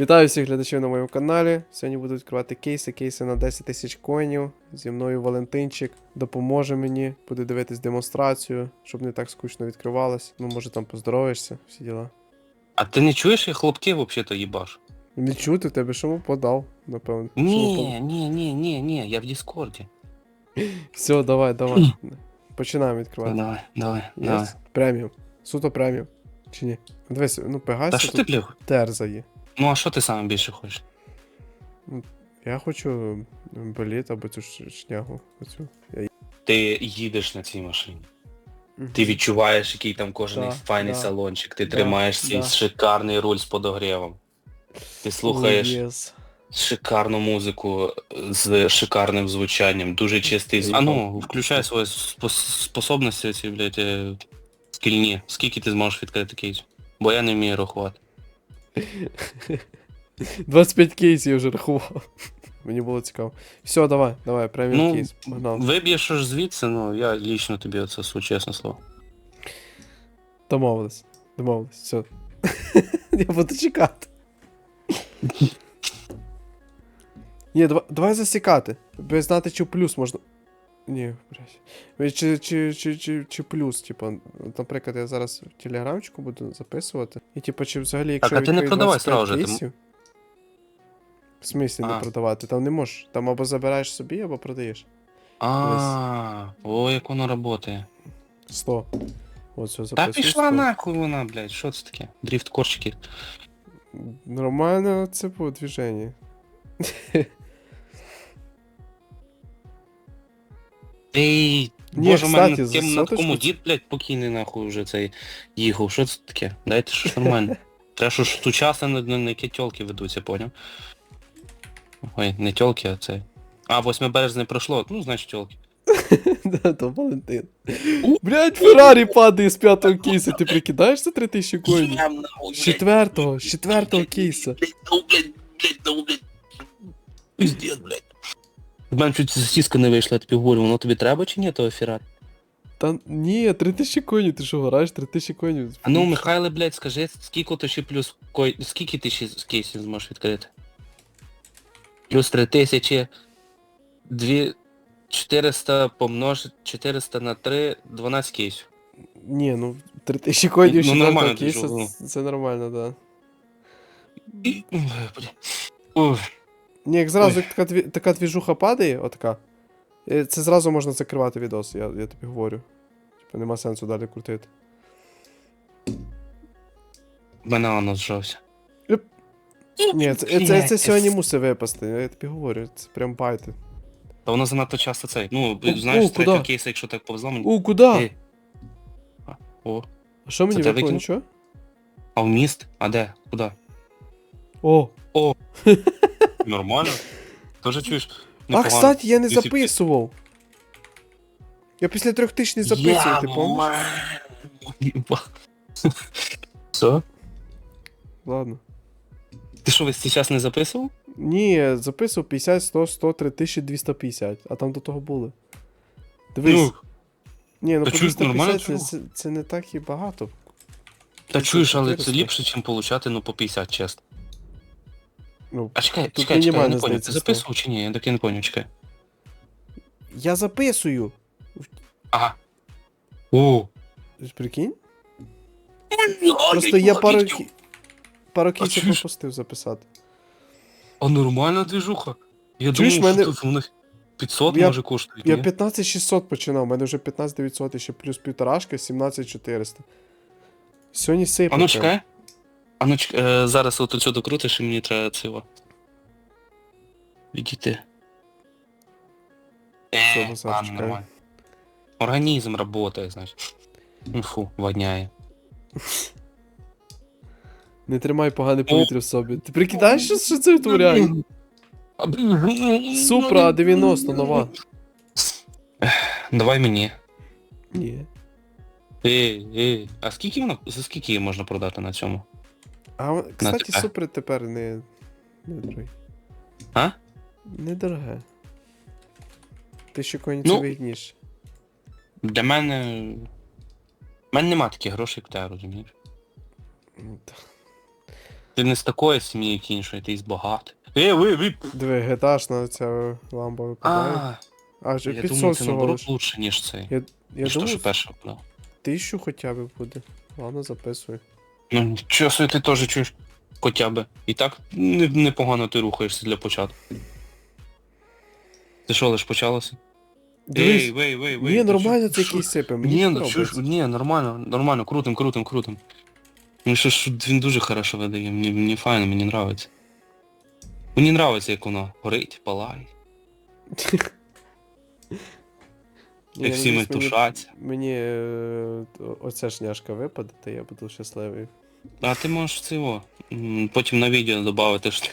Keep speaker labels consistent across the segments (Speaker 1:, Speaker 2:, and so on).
Speaker 1: Вітаю всіх глядачів на моєму каналі. Сьогодні буду відкривати кейси, кейси на 10 тисяч коїнів. Зі мною Валентинчик допоможе мені, буде дивитись демонстрацію, щоб не так скучно відкривалось. Ну, може там поздороваєшся, всі діла.
Speaker 2: А ти не чуєш, я хлопки взагалі-то їбаш?
Speaker 1: Не чути тебе, що му подав, напевно.
Speaker 2: Ні, ні, ні, ні, ні, я в Діскорді.
Speaker 1: Все, давай, давай. Починаємо відкривати.
Speaker 2: Давай, давай, давай.
Speaker 1: Преміум. Суто преміум. Чи ні? Дивись, ну
Speaker 2: Та
Speaker 1: Пегасі
Speaker 2: що ти, блядь?
Speaker 1: терзає.
Speaker 2: Ну а що ти саме більше хочеш?
Speaker 1: Я хочу боліт або цю ш- шнягу. Оцю. Я...
Speaker 2: Ти їдеш на цій машині.
Speaker 1: Мгм.
Speaker 2: Ти відчуваєш, який там кожен
Speaker 1: Да,
Speaker 2: файний
Speaker 1: да.
Speaker 2: салончик. Ти
Speaker 1: Да,
Speaker 2: тримаєш цей
Speaker 1: да.
Speaker 2: шикарний руль з подогрівом. Ти слухаєш
Speaker 1: єс.
Speaker 2: шикарну музику з шикарним звучанням, дуже чистий звук. А ну, включай свої спос- способності ці, блядь, е, скільні. Скільки ти зможеш відкрити кейс? Бо я не вмію рахувати.
Speaker 1: 25 кейсів я вже рахував. Мені було цікаво. Все, давай, давай, преміум
Speaker 2: Ну,
Speaker 1: кейс. Погнали.
Speaker 2: Виб'єш ж звідси, ну я лічно тобі оце су, чесне слово.
Speaker 1: Домовились. Домовились, все. я буду чекати. Ні, давай, давай засікати. Без знати, чи плюс можна. Ні, блядь. Чи, чи, чи, чи, чи плюс, типа, наприклад, я зараз в телеграмчику буду записувати. І типа, чи взагалі, якщо
Speaker 2: а ти не продавай сразу же, ти
Speaker 1: В смислі не продавати? Там не можеш. Там або забираєш собі, або продаєш.
Speaker 2: А, о, як воно працює.
Speaker 1: 100. От все
Speaker 2: Та
Speaker 1: записую.
Speaker 2: пішла нахуй вона, блядь, що це таке? Дріфт корчики.
Speaker 1: Нормально це по движенню.
Speaker 2: Ей,
Speaker 1: Ні,
Speaker 2: боже, в мене
Speaker 1: кстати,
Speaker 2: над,
Speaker 1: за
Speaker 2: ким, над
Speaker 1: соточку
Speaker 2: дід, блядь, покійний нахуй вже цей їхав. Що це таке? Дайте щось нормальне. Треба що ж сучасно на, на, на які тьолки ведуться, поняв? Ой, не тьолки, а це. А, 8 березня пройшло, ну, значить тьолки.
Speaker 1: Да, то Валентин. Блять, Феррарі падає з п'ятого кейса, ти прикидаєшся 3000 коїнів? З четвертого, з четвертого кейса.
Speaker 2: Ну, ну. Пиздец, блядь. В мене чуть сіска не вийшла, я тобі говорю, воно тобі треба чи ні, того Феррарі?
Speaker 1: Та ні, 3000 коїнів, ти що граєш, 3000 коїнів.
Speaker 2: А ну, Михайле, блядь, скажи, скільки ти ще плюс кой... Скільки ти ще з кейсів зможеш відкрити? Плюс 3000, 2... 400 помножити 400 на 3, 12 кейсів.
Speaker 1: Ні, ну 3000 коїнів
Speaker 2: Ну, нормально,
Speaker 1: кейса,
Speaker 2: ну.
Speaker 1: це- це нормально, да.
Speaker 2: І... Ой, блядь. Ой.
Speaker 1: Ні, як зразу як така, дві- така двіжуха падає, отака. е, Це зразу можна закривати відос, я, я тобі говорю. Типа нема сенсу далі крутити.
Speaker 2: В мене анус зжався.
Speaker 1: Ні, це, це, це, це сьогодні мусить випасти, я тобі говорю, це прям байти.
Speaker 2: Та воно занадто часто цей. Ну,
Speaker 1: О,
Speaker 2: знаєш,
Speaker 1: о,
Speaker 2: з третього
Speaker 1: куди?
Speaker 2: кейса, якщо так повезло мені.
Speaker 1: У, куди?
Speaker 2: Ей. А, О,
Speaker 1: А що мені
Speaker 2: це
Speaker 1: випало?
Speaker 2: викинув?
Speaker 1: Нічого?
Speaker 2: а в міст? А де? Куди?
Speaker 1: О!
Speaker 2: Нормально. Тоже чуєш?
Speaker 1: А,
Speaker 2: непогано.
Speaker 1: кстати, я не
Speaker 2: Десять-
Speaker 1: записував. Я після трьох тисяч не записував, ти помниш?
Speaker 2: Єба. Що?
Speaker 1: Ладно.
Speaker 2: Ти що, весь цей час не записував?
Speaker 1: Ні, я записував 50, 100, 100, 3250, а там до того були. Дивись.
Speaker 2: Ну,
Speaker 1: Ні, ну
Speaker 2: та
Speaker 1: по
Speaker 2: чуєш, нормально
Speaker 1: 250 це,
Speaker 2: чув.
Speaker 1: це, це не так і багато.
Speaker 2: та чуєш, але це
Speaker 1: 400.
Speaker 2: ліпше, ніж получати, ну, по 50, чесно.
Speaker 1: Ну,
Speaker 2: А чекай,
Speaker 1: Тут
Speaker 2: чекай, чекай, я
Speaker 1: мінімально,
Speaker 2: не поняв.
Speaker 1: здається,
Speaker 2: Ти записував чи ні? Я так і не поняв, чекай.
Speaker 1: я записую.
Speaker 2: Ага.
Speaker 1: Ти ж Прикинь? Просто я пару, кі- пару кінців
Speaker 2: чуєш?
Speaker 1: пропустив записати.
Speaker 2: А нормальна движуха. Я
Speaker 1: Чуєш,
Speaker 2: думав,
Speaker 1: мене-
Speaker 2: що тут у них 500
Speaker 1: Я-
Speaker 2: може коштують,
Speaker 1: Я
Speaker 2: ні?
Speaker 1: 15600 починав, у мене вже 15900 і ще плюс півторашка, 17400. Сьогодні сипе.
Speaker 2: А ну чекай. А ну чекай, е, зараз от оцю докрутиш і мені треба цього. Відійти.
Speaker 1: Все,
Speaker 2: Е,
Speaker 1: Назар,
Speaker 2: ладно,
Speaker 1: чекай.
Speaker 2: нормально. Організм работає, значить. Ну, Фу, воняє.
Speaker 1: Не тримай погане повітря в собі. Ти прикидаєш, що, що це витворяє? Супра 90 нова.
Speaker 2: Давай мені.
Speaker 1: Ні.
Speaker 2: Ей, ей. А скільки вона, за скільки її можна продати на цьому?
Speaker 1: А, кстати,
Speaker 2: тебе.
Speaker 1: супер тепер не. Не дорогий.
Speaker 2: А?
Speaker 1: Недороге. Ти ще коні
Speaker 2: Ну.
Speaker 1: це.
Speaker 2: Для мене. У мене нема таких грошей, як тебе, розумієш?
Speaker 1: Ну.
Speaker 2: Ти не з такої сім'ї, як іншої, ти із багатої. Ей, ви, ви.
Speaker 1: Диви, геташна ця ламба випадає.
Speaker 2: А,
Speaker 1: А, вже
Speaker 2: я
Speaker 1: 500
Speaker 2: думаю, це наоборот лучше, ніж цей.
Speaker 1: Я, я
Speaker 2: Ніж то, що перше впадав.
Speaker 1: тисячу хоча б буде. Ладно, записуй.
Speaker 2: Ну нічого собі ти теж чуєш. Хоча б. І так не- непогано ти рухаєшся для початку. Ти що, лиш почалося?
Speaker 1: Дивись.
Speaker 2: Ей, вей, вей, вей.
Speaker 1: Ні,
Speaker 2: ти
Speaker 1: нормально це
Speaker 2: що-
Speaker 1: якийсь сипе. Мені
Speaker 2: Ні,
Speaker 1: не
Speaker 2: ну
Speaker 1: подобається.
Speaker 2: ні, нормально, нормально, крутим, крутим, крутим. Ну що ж, він дуже хорошо видає, мені, мені файно, мені нравиться. Мені нравиться, як воно горить, палає, Як всі ми тушаться.
Speaker 1: Мені е, оця шняшка випаде, то я буду щасливий.
Speaker 2: А ти можеш цього. м, Потім на відео додати, що,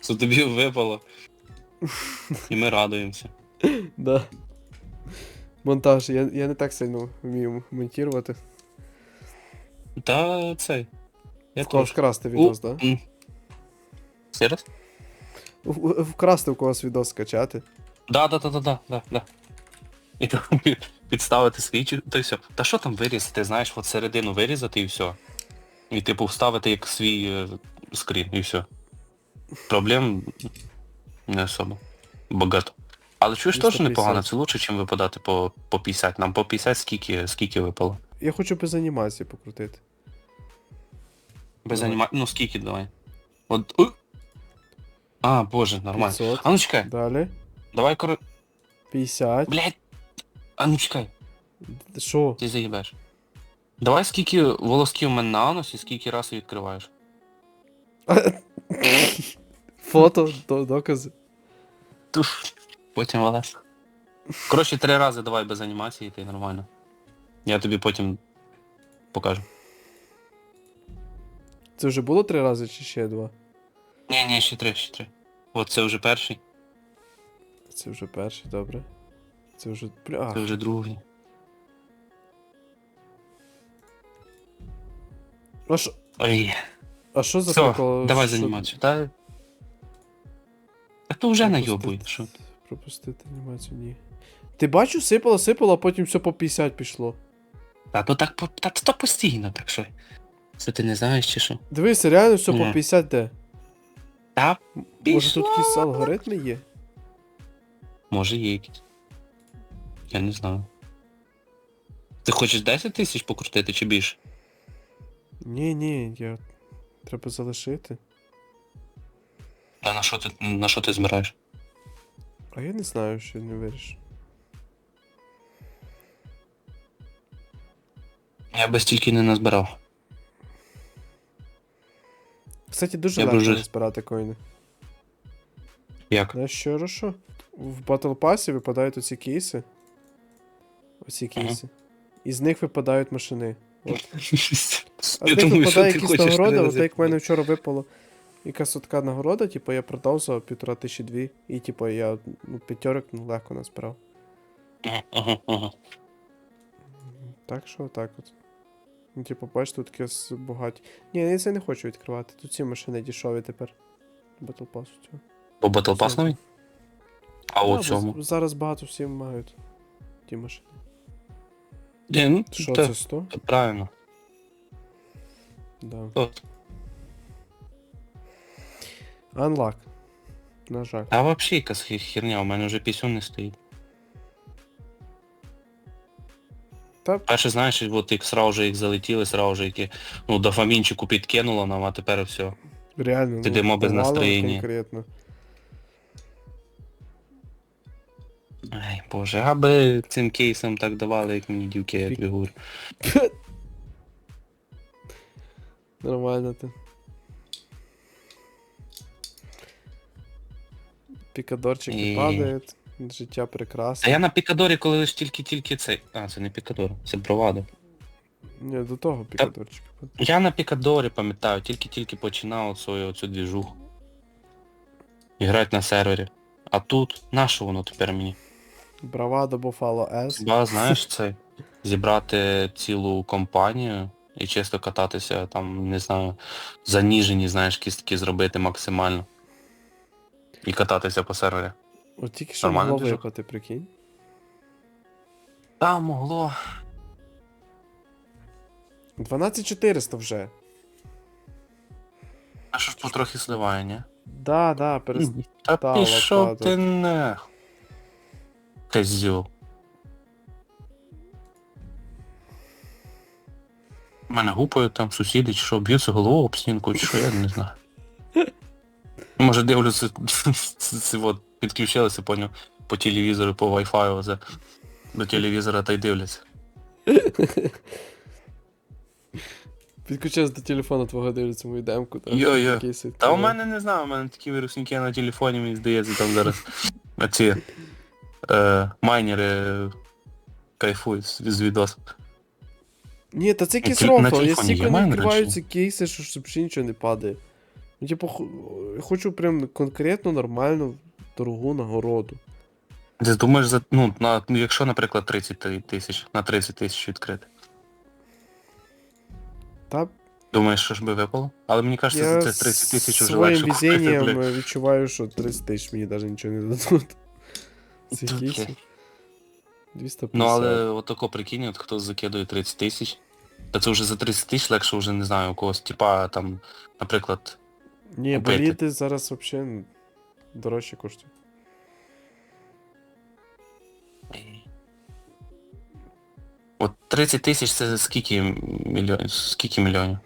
Speaker 2: що тобі випало. І ми радуємося.
Speaker 1: Да. Монтаж, я, я не так сильно вмію монтувати.
Speaker 2: Та цей. Я
Speaker 1: В когось
Speaker 2: теж.
Speaker 1: вкрасти відос,
Speaker 2: У,
Speaker 1: да?
Speaker 2: м. Ще раз?
Speaker 1: В- в- Вкрасти в когось відос скачати.
Speaker 2: Да, да, да, да, да, да, да. І там підставити свічі, то й все. Та що там вирізати, знаєш, от середину вирізати і все. І типу вставити як свій е, скрін і все. Проблем не особо. Багато. Але чуєш теж
Speaker 1: 350.
Speaker 2: непогано, це лучше, ніж випадати по, по 50. Нам по 50 скільки, скільки випало.
Speaker 1: Я хочу без анімації покрутити.
Speaker 2: Без
Speaker 1: Давай.
Speaker 2: аніма... Ну скільки давай. От. у! А, боже, нормально.
Speaker 1: 500.
Speaker 2: А ну чекай,
Speaker 1: Далі.
Speaker 2: давай кор...
Speaker 1: 50.
Speaker 2: Блять. А ну чекай.
Speaker 1: Що?
Speaker 2: Ти заїбеш. Давай скільки волосків у мене на анусі, скільки разів відкриваєш.
Speaker 1: Фото, до- докази.
Speaker 2: Туф. Потім волос. Коротше, три рази давай без анімації, ти нормально. Я тобі потім покажу.
Speaker 1: Це вже було три рази чи ще два?
Speaker 2: Ні, ні, ще три, ще три. От це вже перший,
Speaker 1: Це вже перший, добре. Це вже. Бля.
Speaker 2: це вже другий.
Speaker 1: А що,
Speaker 2: Ой.
Speaker 1: а що за
Speaker 2: Все,
Speaker 1: прикол?
Speaker 2: давай
Speaker 1: Що-
Speaker 2: з анімацією. Та... Та то вже найобує, що.
Speaker 1: Пропустити анімацію, ні. Ти бачу, сипало, сипало, а потім все по 50 пішло.
Speaker 2: Та то так та то постійно, так що. Це ти не знаєш чи що?
Speaker 1: Дивися, реально все по 50 де.
Speaker 2: Та
Speaker 1: Може тут
Speaker 2: пішло.
Speaker 1: якісь алгоритми є?
Speaker 2: Може є якісь. Я не знаю. Ти хочеш 10 тисяч покрутити чи більше?
Speaker 1: Ні, ні, я. Треба залишити.
Speaker 2: А на що ти на що ти збираєш?
Speaker 1: А я не знаю, що не вирішу.
Speaker 2: Я би стільки не назбирав.
Speaker 1: Кстати, дуже
Speaker 2: Я б
Speaker 1: легко
Speaker 2: вже-
Speaker 1: збирати коїни.
Speaker 2: Як?
Speaker 1: Знаєш що, Рошо? В Battle Pass випадають оці кейси. Оці кейси. І з них випадають машини. От. А з них випадає якісь
Speaker 2: хочеш
Speaker 1: нагороди, от як в мене вчора випало якась така нагорода, типу я продав за півтора тисячі дві, і типу я ну, п'ятерок ну, легко назбирав.
Speaker 2: Ага, ага, ага.
Speaker 1: Так що так от. Ну, типу, бачиш, тут таке з багаті. Ні, я це не хочу відкривати. Тут ці машини дешеві тепер. Battle Pass цього.
Speaker 2: По Battle Pass новий? А у цьому?
Speaker 1: Зараз багато всі мають ті машини.
Speaker 2: Ні, ну,
Speaker 1: Що
Speaker 2: та-
Speaker 1: це 100?
Speaker 2: та Правильно.
Speaker 1: Да.
Speaker 2: От.
Speaker 1: Unlock. На жаль.
Speaker 2: А вообще якась хі- херня, у мене вже пісюн не стоїть.
Speaker 1: Та
Speaker 2: Перше, знаєш, от як сразу же їх залетіли, сразу же які, ну, дофамінчику підкинуло нам, а тепер все.
Speaker 1: реально.
Speaker 2: Сидимо без
Speaker 1: порвало
Speaker 2: настроєння.
Speaker 1: Конкретно.
Speaker 2: Ай, боже, аби цим кейсом так давали, як мені дівки, я тобі.
Speaker 1: Нормально ти. Пікадорчики
Speaker 2: І-
Speaker 1: падають, життя
Speaker 2: А
Speaker 1: прекрасне.
Speaker 2: я на Пікадорі, коли лиш тільки-тільки цей. А, це не Пікадор, це Бровадо.
Speaker 1: Ні, до того пікадорчики падають.
Speaker 2: Я на Пікадорі пам'ятаю, тільки-тільки починав свою цю двіжуху. І грати на сервері. А тут, на що воно тепер мені?
Speaker 1: Бравадо Buffalo S.
Speaker 2: Хіба знаєш це? Зібрати цілу компанію і чисто кататися там, не знаю, заніжені, знаєш, кістки зробити максимально. І кататися по сервері.
Speaker 1: От тільки що
Speaker 2: Нормально
Speaker 1: могло випати, прикинь.
Speaker 2: Та могло.
Speaker 1: 12400 вже.
Speaker 2: А що ж потрохи сливає, ні?
Speaker 1: Да, да, перест...
Speaker 2: Та пішов ти не. Козьол. У мене гупають там сусіди, чи що, б'ються головою об стінку, чи що, я не знаю. Може дивлюся, це от підключилися, поняв, по телевізору, по Wi-Fi оце, до телевізора та й дивляться.
Speaker 1: Підключаюсь до телефона твого дивляться мою демку. Та,
Speaker 2: Йо-йо. Та у мене не знаю, у мене такі вірусники на телефоні, мені здається, там зараз ці е, майнери кайфують з, відос.
Speaker 1: Ні, та це якийсь
Speaker 2: На
Speaker 1: рофл, я
Speaker 2: телефоні
Speaker 1: стільки не
Speaker 2: майнери,
Speaker 1: відкриваю кейси, що щоб ще нічого не падає. Ну, типу, ху- хочу прям конкретно нормальну дорогу нагороду.
Speaker 2: Ти думаєш, за, ну, на, ну, якщо, наприклад, 30 ти- тисяч, на 30 тисяч відкрити.
Speaker 1: Та
Speaker 2: Думаєш, що ж би випало? Але мені кажеться,
Speaker 1: я
Speaker 2: за це 30 тисяч вже
Speaker 1: своїм
Speaker 2: легше купити,
Speaker 1: везінням
Speaker 2: блядь.
Speaker 1: е, відчуваю, що 30 тисяч мені навіть нічого не дадуть. Ці
Speaker 2: Окей.
Speaker 1: кейси. 250.
Speaker 2: Ну але отако прикинь, от хто закидує 30 тисяч. Та це вже за 30 тисяч легше вже не знаю у когось, типа там, наприклад,
Speaker 1: Ні,
Speaker 2: купити.
Speaker 1: боліти зараз взагалі дорожче коштують.
Speaker 2: от 30 тисяч це скільки мільйонів? Скільки мільйонів?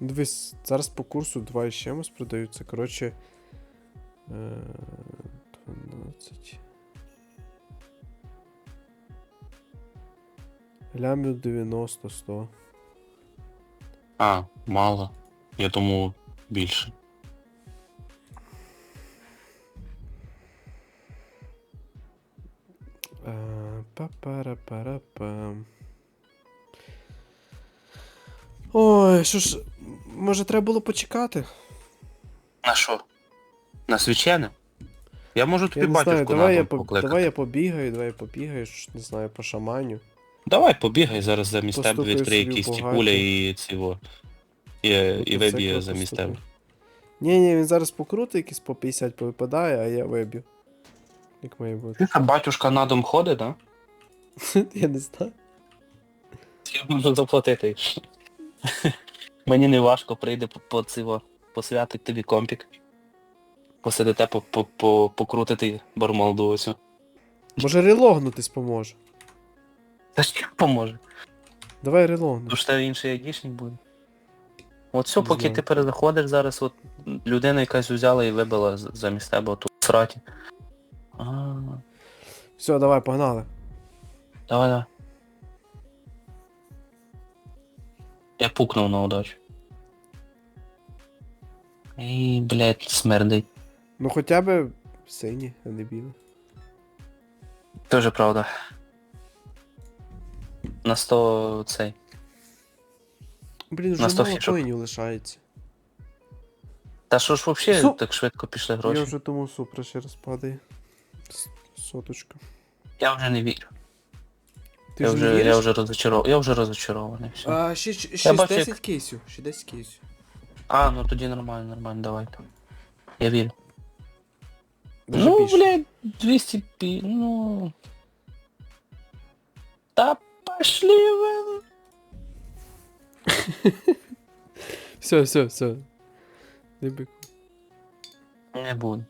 Speaker 1: Дивись, зараз по курсу 2 і з чимось продаються. Коротше. е, 12. Лямів 90, 100.
Speaker 2: А, мало. Я думаю, більше.
Speaker 1: Е, Па-пара-пара-пам. Ой, що ж, може треба було почекати?
Speaker 2: На що? На свічене? Я можу тобі
Speaker 1: Я не знаю, давай
Speaker 2: на
Speaker 1: я, по,
Speaker 2: покликати.
Speaker 1: давай я побігаю, давай я побігаю, не знаю, по шаманю.
Speaker 2: Давай побігай зараз замість тебе відкриє якісь ті куля і цього. І, і виб'є замість тебе.
Speaker 1: Ні, ні, він зараз покрутить якісь по 50 повипадає, а я виб'ю. Як має бути.
Speaker 2: А батюшка на дом ходить, да?
Speaker 1: я не знаю.
Speaker 2: Я можу заплатити. Мені не важко, прийде по, по цього, посвятить тобі компік. Посидите, по, по, по, покрутити бармалду ось.
Speaker 1: Може релогнутись поможе.
Speaker 2: Та як поможе?
Speaker 1: Давай релогну.
Speaker 2: Тому що тебе інший айдішник буде. От все,
Speaker 1: Не
Speaker 2: поки
Speaker 1: знаю.
Speaker 2: ти перезаходиш зараз, от людина якась взяла і вибила з- замість тебе оту сраті. А,
Speaker 1: Все, давай, погнали.
Speaker 2: давай, давай. Я пукнув на удачу. Ей, блядь, смердить.
Speaker 1: Ну хоча б сині, а не білі.
Speaker 2: Тоже правда. На 100 цей.
Speaker 1: Блін,
Speaker 2: На
Speaker 1: вже
Speaker 2: 100
Speaker 1: мало
Speaker 2: фішок.
Speaker 1: коїнів лишається.
Speaker 2: Та що ж вообще
Speaker 1: Су-
Speaker 2: так швидко пішли
Speaker 1: Я
Speaker 2: гроші?
Speaker 1: вже тому супра ще раз падає. С- Соточка.
Speaker 2: Я вже не вірю.
Speaker 1: Ти
Speaker 2: я,
Speaker 1: вже,
Speaker 2: вже,
Speaker 1: не
Speaker 2: я
Speaker 1: віриш?
Speaker 2: вже розочарований. Я вже розочарований. Все. А,
Speaker 1: А, ще, ще
Speaker 2: бачу,
Speaker 1: 10
Speaker 2: як-
Speaker 1: кейсів. Ще 10 кейсів.
Speaker 2: ну тоді нормально, нормально, давайте. Я вірю.
Speaker 1: Даже
Speaker 2: ну,
Speaker 1: більше.
Speaker 2: блядь, 200 пі... ну... Та пошли ви.
Speaker 1: Все, все, все. Не бик.
Speaker 2: Не буду.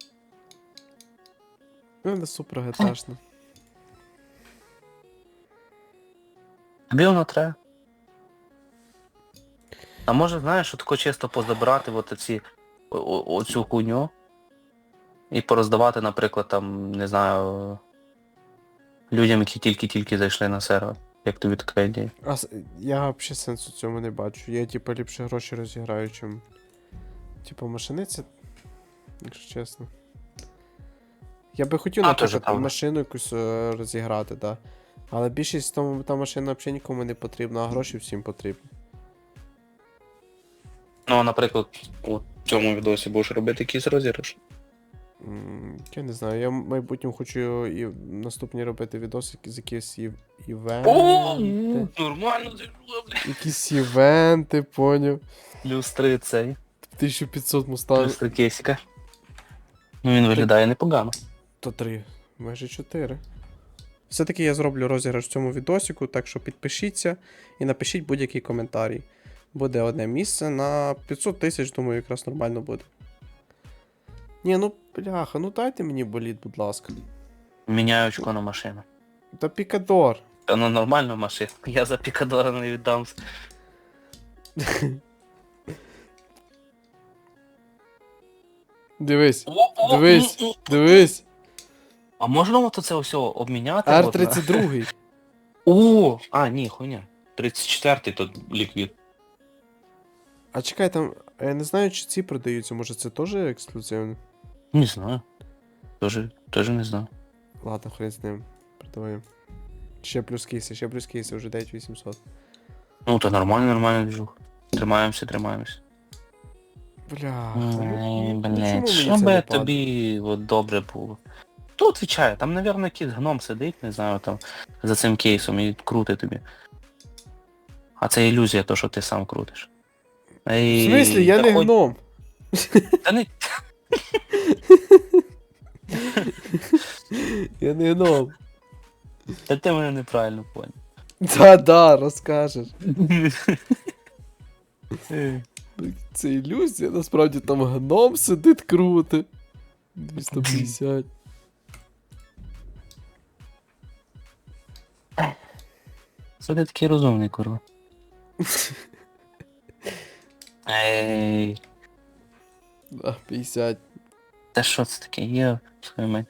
Speaker 1: У мене супра геташна.
Speaker 2: Тобі воно треба. А може, знаєш, от тако чисто позабирати от ці, о- о- оцю хуйню і пороздавати, наприклад, там, не знаю, людям, які тільки-тільки зайшли на сервер. Як тобі така ідея?
Speaker 1: А я взагалі сенсу цьому не бачу. Я типу ліпше гроші розіграю, чим. Типу машиниця. Якщо чесно. Я би хотів,
Speaker 2: А,
Speaker 1: наприклад,
Speaker 2: правда.
Speaker 1: машину якусь е, розіграти, так. Да. Але більшість тому та машина взагалі нікому не потрібна, а гроші всім потрібні.
Speaker 2: Ну, а, наприклад, у цьому відосі будеш робити якийсь розіграш.
Speaker 1: Я не знаю, я в майбутньому хочу і наступні робити відоси з якісь ів- івенти.
Speaker 2: нормально зайшло, бля.
Speaker 1: Якісь івенти, поняв.
Speaker 2: Плюс 3 цей.
Speaker 1: 1500 мустан.
Speaker 2: Плюс 3 кейсика. Ну він виглядає непогано.
Speaker 1: То 3, майже 4. Все-таки я зроблю розіграш в цьому відосику, так що підпишіться і напишіть будь-який коментарій. Буде одне місце на 500 тисяч, думаю, якраз нормально буде. Ні, ну бляха, ну дайте мені боліт, будь ласка.
Speaker 2: Міняю очко на машину.
Speaker 1: Та пікадор.
Speaker 2: Та на нормальну машину. Я за пікадора не віддамся.
Speaker 1: Дивись,
Speaker 2: О, о,
Speaker 1: дивись,
Speaker 2: м, м.
Speaker 1: дивись.
Speaker 2: А можна от це все обміняти? от на-
Speaker 1: R32.
Speaker 2: О, а, ні, хуйня. 34-й тут ліквід.
Speaker 1: А чекай, там. а Я не знаю, чи ці продаються, може це теж ексклюзивне?
Speaker 2: Не знаю. Тоже, тоже не знаю.
Speaker 1: Ладно, хрен з ним. Продаваємо. Ще плюс кейси, ще плюс кейси, вже 9800.
Speaker 2: Ну, то нормально, нормально движух. Тримаємося, тримаємося.
Speaker 1: Бля. Ну, ну чому
Speaker 2: блядь,
Speaker 1: мені
Speaker 2: що
Speaker 1: це не
Speaker 2: би
Speaker 1: падає?
Speaker 2: тобі от добре було? Хто відвічає? Там, напевно, якийсь гном сидить, не знаю, там, за цим кейсом і крутить тобі. А це ілюзія, то, що ти сам крутиш.
Speaker 1: В смислі, я не гном.
Speaker 2: Та не...
Speaker 1: Я не гном.
Speaker 2: Та ти мене неправильно поняв.
Speaker 1: Да-да, розкажеш. Це ілюзія, насправді там гном сидить круто. 250.
Speaker 2: Це ти такий розумний, курва. Ей,
Speaker 1: Да, 50.
Speaker 2: та що це таке? Є, свою мать.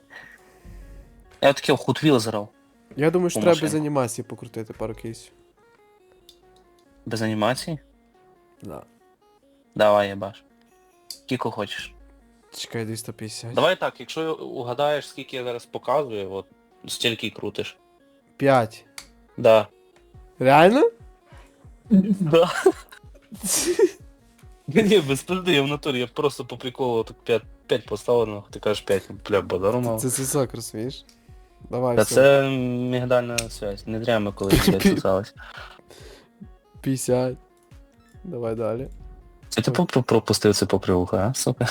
Speaker 2: Я таке хутвіл зрав.
Speaker 1: Я думаю, що
Speaker 2: По
Speaker 1: треба без
Speaker 2: машині.
Speaker 1: анімації покрутити пару кейсів.
Speaker 2: Без анімації?
Speaker 1: Да.
Speaker 2: Давай, єбаш. Скільки хочеш.
Speaker 1: Чекай, 250.
Speaker 2: Давай так, якщо угадаєш, скільки я зараз показую, от стільки й крутиш.
Speaker 1: 5.
Speaker 2: Да.
Speaker 1: Реально?
Speaker 2: Да. Ні, без пизди, я в натурі, я просто по приколу так 5, 5 поставив, нахуй, ти кажеш 5, бля, бадару мав.
Speaker 1: Це зв'язок, розумієш? Давай,
Speaker 2: Та
Speaker 1: все.
Speaker 2: це мігдальна связь, не зря ми колись блядь, сосались.
Speaker 1: 50. Давай далі.
Speaker 2: Це ти попро- пропустив це попри вуха, а, сука?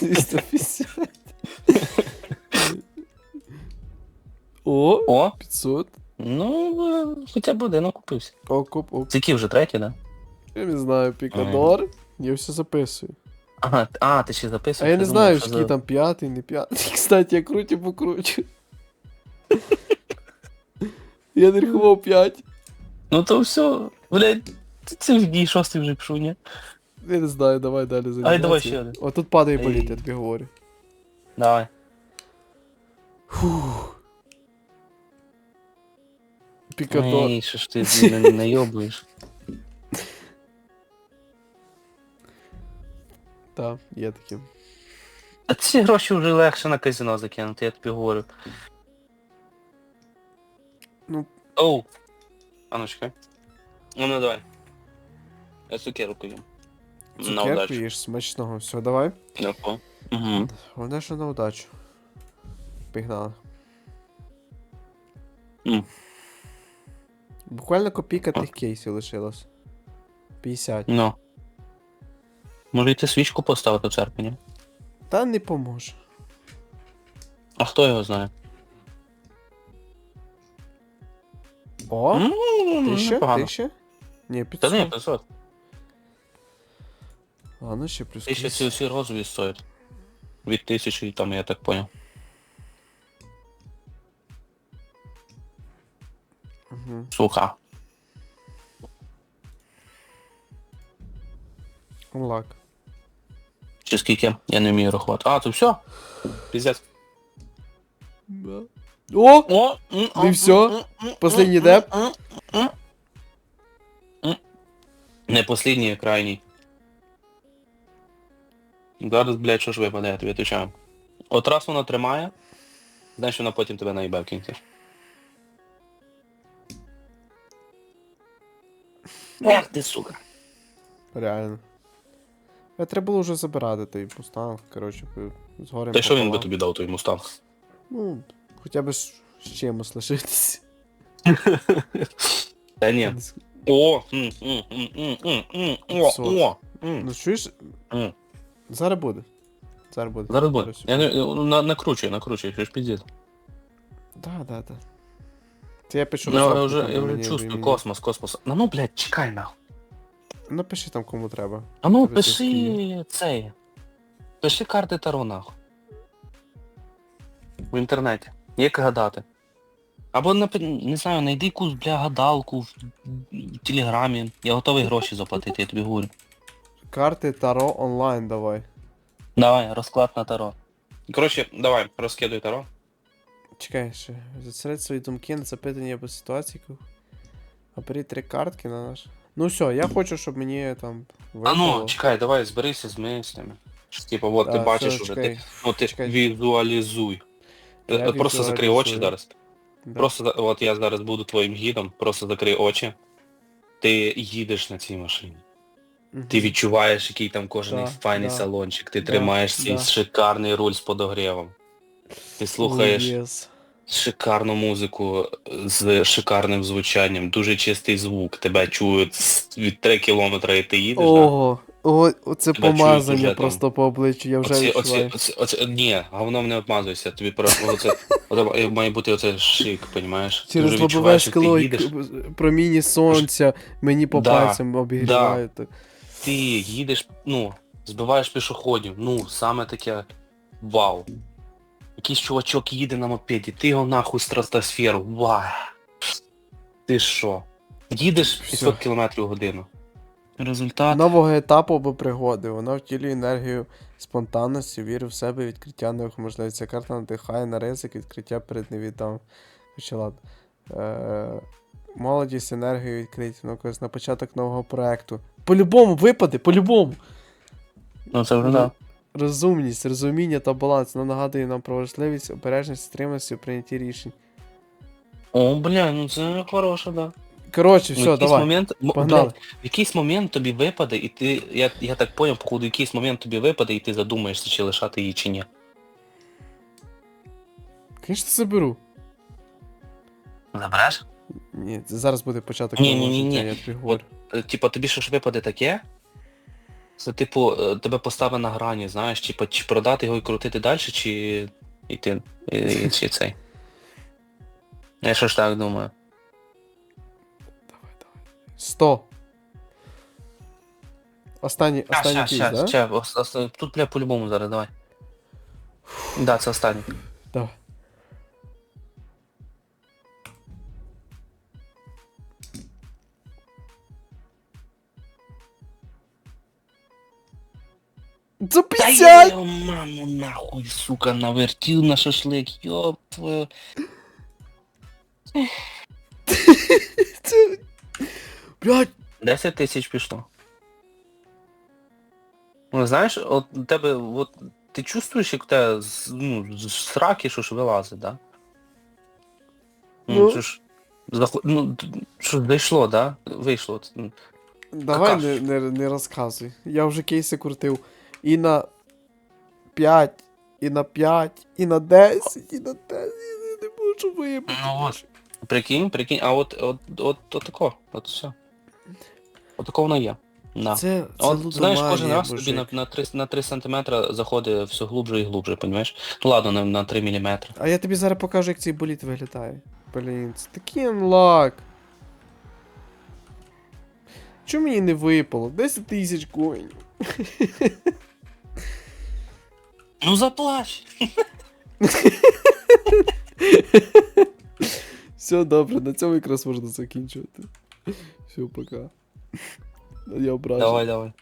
Speaker 1: 250. О,
Speaker 2: О,
Speaker 1: 500.
Speaker 2: ну, е, хоча б один окупився.
Speaker 1: Окуп, оп.
Speaker 2: Це який вже третій, да?
Speaker 1: Я не знаю, пікадор. Я все записую.
Speaker 2: Ага, а, ти ще
Speaker 1: А я не знаю,
Speaker 2: що
Speaker 1: який
Speaker 2: за-
Speaker 1: там п'ятий, не п'ятий. Кстати, я крутю покручу. Я не рахував 5.
Speaker 2: Ну то все, блядь, це- це ж дій шостий вже пішов, ні?
Speaker 1: Я не знаю, давай далі
Speaker 2: Ай, давай ще один.
Speaker 1: О, тут падає
Speaker 2: Ей.
Speaker 1: політ, я тобі говорю.
Speaker 2: Давай.
Speaker 1: Фух. Пікадор.
Speaker 2: Ей, що ж ти не найобуєш?
Speaker 1: Так, є таке.
Speaker 2: А ці гроші вже легше на казино закинути, я тобі говорю.
Speaker 1: Ну.
Speaker 2: Оу. А ну чекай. Ну ну давай. Я цукерку їм. На
Speaker 1: Цукерку
Speaker 2: удачу.
Speaker 1: їж, смачного. Все, давай.
Speaker 2: Дякую. Угу.
Speaker 1: Головне, що на удачу. Пігнали.
Speaker 2: М.
Speaker 1: Буквально копійка тих кейсів лишилось. 50.
Speaker 2: Ну. Може йти свічку поставити в церкві, ні?
Speaker 1: Та не поможе.
Speaker 2: А хто його знає?
Speaker 1: О,
Speaker 2: М,
Speaker 1: тисяча?
Speaker 2: непогано.
Speaker 1: Тисяча? Ні,
Speaker 2: Та
Speaker 1: 500.
Speaker 2: ні, 500.
Speaker 1: Ладно, ще плюс
Speaker 2: Тисяча ці всі розові стоять. Від тисячі там, я так понял.
Speaker 1: Угу.
Speaker 2: Сука.
Speaker 1: Лак.
Speaker 2: Чи скільки? Я не вмію рахувати. А, то все? Піздець.
Speaker 1: О!
Speaker 2: О!
Speaker 1: І всьо? Последній деп?
Speaker 2: Не последній, а крайній. Зараз, блядь, що ж випаде, я тобі отвечаю. От раз вона тримає, знаєш, вона потім тебе наїбе в кінці. Ех ти, сука.
Speaker 1: Реально. Я треба було вже забирати той мустанг, коротше, по- з горем.
Speaker 2: Та й що він би тобі дав той мустанг?
Speaker 1: Ну, хоча б з чимось лишитись.
Speaker 2: Та ні. О! О!
Speaker 1: Ну чуєш? Зараз буде. Зараз буде.
Speaker 2: Зараз буде. Я не, на, накручуй, накручуй, що ж піздець.
Speaker 1: Да, да, да. Я пишу
Speaker 2: Ну, я вже, чувствую, космос, космос. Ну, блядь, чекай нахуй.
Speaker 1: Напиши там кому треба.
Speaker 2: А ну,
Speaker 1: Тебе
Speaker 2: пиши цей. Пиши карти Таро нахуй. В інтернеті. Як гадати. Або не знаю, знайди якусь, бля, гадалку в, телеграмі. Я готовий гроші заплатити, я тобі говорю.
Speaker 1: Карти Таро онлайн давай.
Speaker 2: Давай, розклад на Таро. Коротше, давай, розкидуй Таро.
Speaker 1: Чекай ще. Зосередь свої думки на запитання або ситуації. Оберіть три картки на наш. Ну все, я хочу, щоб мені там
Speaker 2: А ну, чекай, давай, зберися з мислями. Типа, от ти бачиш уже, ти, ну, ти
Speaker 1: чекай.
Speaker 2: візуалізуй.
Speaker 1: Я
Speaker 2: Е, Просто закрий очі
Speaker 1: візуалізую.
Speaker 2: зараз.
Speaker 1: Да.
Speaker 2: Просто, от я зараз буду твоїм гідом, просто закрий очі. Ти їдеш на цій машині.
Speaker 1: Мгм.
Speaker 2: Ти відчуваєш, який там кожен
Speaker 1: Да,
Speaker 2: файний
Speaker 1: да.
Speaker 2: салончик. Ти
Speaker 1: Да,
Speaker 2: тримаєш цей
Speaker 1: да.
Speaker 2: шикарний руль з подогрівом. Ти слухаєш
Speaker 1: єс.
Speaker 2: Шикарну музику з шикарним звучанням, дуже чистий звук. Тебе чують від 3 кілометри і ти їдеш. да?
Speaker 1: Ого, о, оце
Speaker 2: Тебе чують
Speaker 1: помазання
Speaker 2: там.
Speaker 1: просто по обличчю, я вже відчуваю.
Speaker 2: ні, говном не обмазуйся, тобі просто оце, оце має бути оце шик, понімаєш?
Speaker 1: Через лобове скло і проміні сонця мені по
Speaker 2: Да,
Speaker 1: пальцям обігрівають.
Speaker 2: ти їдеш, ну, збиваєш пішоходів, ну, саме таке вау. Якийсь чувачок їде на мопеді, ти його нахуй стратосферу, вау. Ти що? Їдеш 500 км в годину. Результат.
Speaker 1: Нового етапу або пригоди. Вона втілює енергію спонтанності, віру в себе, відкриття нових можливостей. Ця карта надихає на ризик, відкриття перед невідомим. Ладно. Е, молодість, енергію відкриття, ну, якось на початок нового проекту. По-любому, випаде, по-любому.
Speaker 2: Ну це вже да.
Speaker 1: Розумність, розуміння та баланс. Вона нагадує нам про важливість, обережність, стриманості у прийнятті рішень.
Speaker 2: О, бля, ну це хороше, да.
Speaker 1: Коротше,
Speaker 2: Ну,
Speaker 1: все,
Speaker 2: в якийсь
Speaker 1: давай.
Speaker 2: момент, м-
Speaker 1: Погнали.
Speaker 2: блядь, в якийсь момент тобі випаде, і ти, я, я так поняв, походу, в якийсь момент тобі випаде, і ти задумаєшся, чи лишати її, чи ні.
Speaker 1: Звісно, заберу.
Speaker 2: Забереш?
Speaker 1: Ні, це зараз буде початок
Speaker 2: Ні, ні, ні, ні.
Speaker 1: я тобі говорю.
Speaker 2: Е, Типа, тобі що ж випаде таке? Це типу, е, тебе поставить на грані, знаєш, типа, чи продати його і крутити далі, чи йти, і- чи цей. Я що ж так думаю.
Speaker 1: Давай, давай. 100. Останній, останній кейс, да?
Speaker 2: ща, ос- ос- тут, бля, по-любому зараз, давай. Да, це останній.
Speaker 1: За
Speaker 2: Та
Speaker 1: 50!
Speaker 2: я його маму нахуй, сука, навертів на шашлик, йоп твою.
Speaker 1: Це... Блядь,
Speaker 2: 10 тисяч пішло. Ну, знаєш, от у тебе, от, ти чувствуєш, як у тебе з, ну, з сраки щось вилазить, да? Ну,
Speaker 1: Ну.
Speaker 2: що ж, заход... ну, т- що ж дійшло, да? Вийшло. от, ну.
Speaker 1: давай
Speaker 2: Какаш.
Speaker 1: не, не, не розказуй. Я вже кейси крутив. І на 5, і на 5, і на 10, і на 10. Я не можу виїбати.
Speaker 2: Ну от. Прикинь, прикинь, а от, от, от, от тако, от все. От тако воно є. На.
Speaker 1: Це, це
Speaker 2: От, знаєш, кожен раз тобі на, на, 3, на 3 см заходить все глубже і глубже, понімаєш? Ну ладно, на, на 3 мм.
Speaker 1: А я тобі зараз покажу, як цей боліт виглядає. Блін, це такий анлак. Чому мені не випало? 10 тисяч коїнів.
Speaker 2: Ну заплач!
Speaker 1: Все добре, на цьому якраз можна закінчувати. Все, пока. Я ображу.
Speaker 2: Давай, давай.